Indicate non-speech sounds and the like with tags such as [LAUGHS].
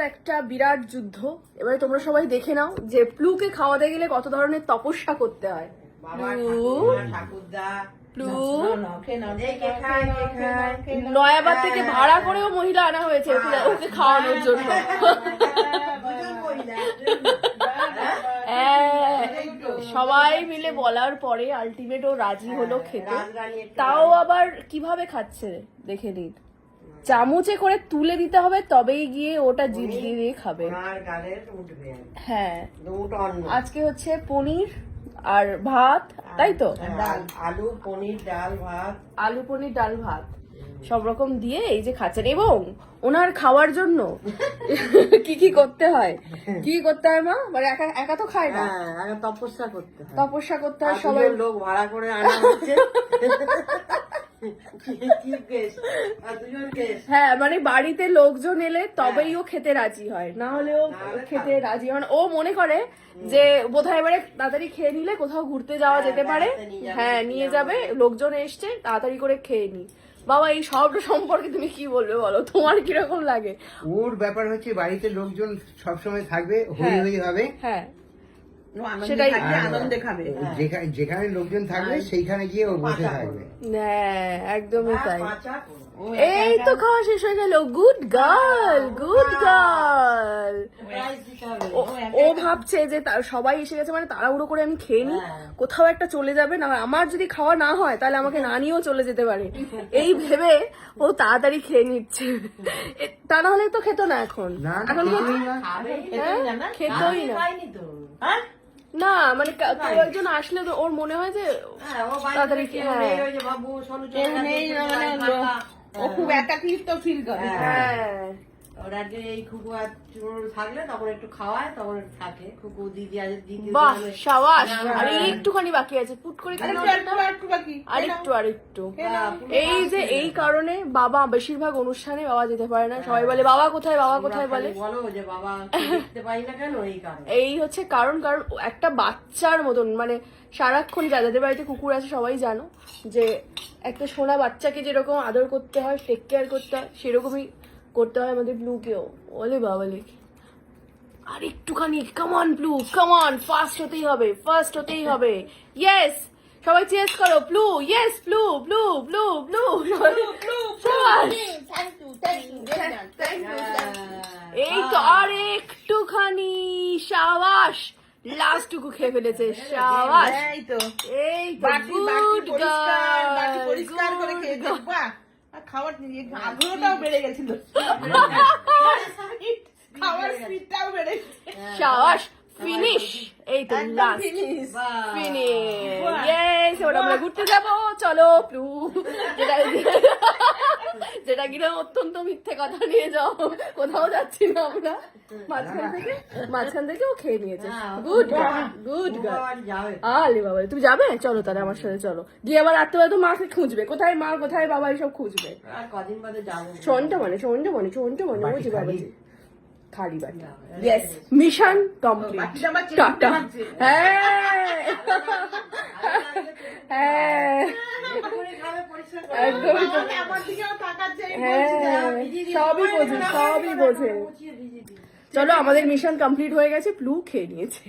একটা বিরাট যুদ্ধ। এবারে তোমরা সবাই দেখে নাও যে প্লুকে খাওয়াতে গেলে কত ধরনের তপস্যা করতে হয়। বাবা প্লু প্লু এই কে খায় কে খায়। নয়াবাদ থেকে ভাড়া করেও মহিলা আনা হয়েছে ওকে- খাওয়ানোর জন্য। [LAUGHS] হ্যাঁ, সবাই মিলে বলার পরে আলটিমেট ও রাজি হলো খেতে। তাও আবার কীভাবে খাচ্ছে? দেখে নিন। চামচে করে তুলে দিতে হবে তবেই গিয়ে ওটা জিভ দিয়ে দিয়ে খাবে। হ্যাঁ। আজকে হচ্ছে পনির আর ভাত তাই তো? ডাল আলু পনির ডাল ভাত। আলু পনির ডাল ভাত। সব রকম দিয়ে এই যে খাচ্ছেন। এবং ওনার খাওয়ার জন্য [LAUGHS] কি কি করতে হয়? কি করতে হয় মা? মানে একা একা তো খায় না? হ্যাঁ তপস্যা করতে তপস্যা করতে হয় সবাই। লোক ভাড়া করে আনা হচ্ছে। [LAUGHS] হ্যাঁ মানে বাড়িতে লোকজন এলে তবেই ও খেতে রাজি হয়। না হলে খেতে রাজি হয় ও মনে করে যে বোধহয় এবারে তাড়াতাড়ি খেয়ে নিলে কোথাও ঘুরতে যাওয়া হ্যাঁ, যেতে পারে। বেড়াতে নিয়ে যাবে, হ্যাঁ নিয়ে যাবে লোকজন এসছে তাড়াতাড়ি করে খেয়ে নি। বাবা এই সব সম্পর্কে তুমি কি বলবে বলো? তোমার কীরকম লাগে? ওর ব্যাপার হচ্ছে বাড়িতে লোকজন সবসময় থাকবে হই হ্যাঁ। হবে। হ্যাঁ। সেটাই- আনন্দে খাবে। যেখানে যেখানে লোকজন থাকবে সেইখানে গিয়ে ও বসে থাকবে। হ্যাঁ একদমই হ্যাঁ, তাই। এই তো খাওয়া শেষ হয়ে গেল। Good girl good girl. ও ভাবছে যে তা- সবাই এসে গেছে মানে তাড়াহুড়ো করে আমি খেয়ে নি হ্যাঁ। কোথাও একটা চলে যাবে না হয় আমার যদি খাওয়া না হয় তাহলে আমাকে না নিয়েও চলে যেতে পারে। এই ভেবে ও তাড়াতাড়ি খেয়ে নিচ্ছে। তা না হলে তো খেতো না এখন। এখন। হ্যাঁ, খেতোই না। হ্যাঁ? না মানে কেউ একজন আসলে তো ওর মনে হয় যে হ্যাঁ, তাড়াতাড়ি হ্যাঁ। নেই, ওই যে বাবু, সোনু চলে কেউ গেছে, নেই, একটু মানে। ও খুব একাকিত্ব ফিল করে হ্যাঁ। হ্যাঁ এই খুকু আর থাকলে তখন একটু খাওয়ায় তখন থাকে। খুকু দিদি আজ দিদি বাহ সাবাস। আর একটুখানি বাকি আছে পুট করে বাকি। আরেকটু আরেকটু। হ্যাঁ, এই যে এই কারণে বাবা বেশিরভাগ অনুষ্ঠানে বাবা যেতে পারে না। সবাই বলে বাবা কোথায় বাবা কোথায়? বলে। বলো যে বাবা দেখতে পাই না কেন এই কারণে। এই হচ্ছে কারণ কারণ একটা বাচ্চার মতন মানে সারাক্ষণ যাদের বাড়িতে কুকুর আছে সবাই জানো যে একটা সোনা বাচ্চাকে যেরকম আদর করতে হয় টেক কেয়ার করতে হয় সেরকমই করতে হয় আমাদের ব্লুকেও। বলে বাবালে। আর একটুখানি কামান ব্লু কামান ফার্স্ট হতেই হবে ফার্স্ট হতেই হবে। ইয়েস সবাই চেস করো blue yes blue blue blue blue এই তো আর একটুখানি সাবাস। লাস্টটুকু খেয়ে ফেলেছে সাবাস। এই তো। এই গুড পরিষ্কার বাটি পরিষ্কার করে খেয়ে গার্ল খাওয়ার নিয়ে আগ্রহটাও বেড়ে গেছিল। খাওয়ার স্পিডটাও বেড়ে গেছে। ফিনিশ এই তো লাস্ট finish। ফিনিশ। ইয়েস এবার আমরা ঘুরতে যাব। চলো প্লু যেটা যেটা কিনা অত্যন্ত মিথ্যে কথা নিয়ে যাও। কোথাও যাচ্ছি না আমরা। মাঝখান থেকে মাঝখান থেকে ও খেয়ে নিয়েছে। গুড। গুড আলে বাবা তুমি যাবে? চলো তাহলে আমার সাথে চলো। গিয়ে আবার রাত্রে তো মাকে খুঁজবে। কোথায় মা কোথায় বাবা এসব খুঁজবে? আর কদিন বাদে যাব। সন্টা মানে সন্টা মানে সন্টা মানে বুঝি? বাবাজি খালি বাটি ইয়েস মিশন কমপ্লিট টাটা সবই বোঝে সবই বোঝে। চলো আমাদের মিশন কমপ্লিট হয়ে গেছে প্লু খেয়ে নিয়েছে।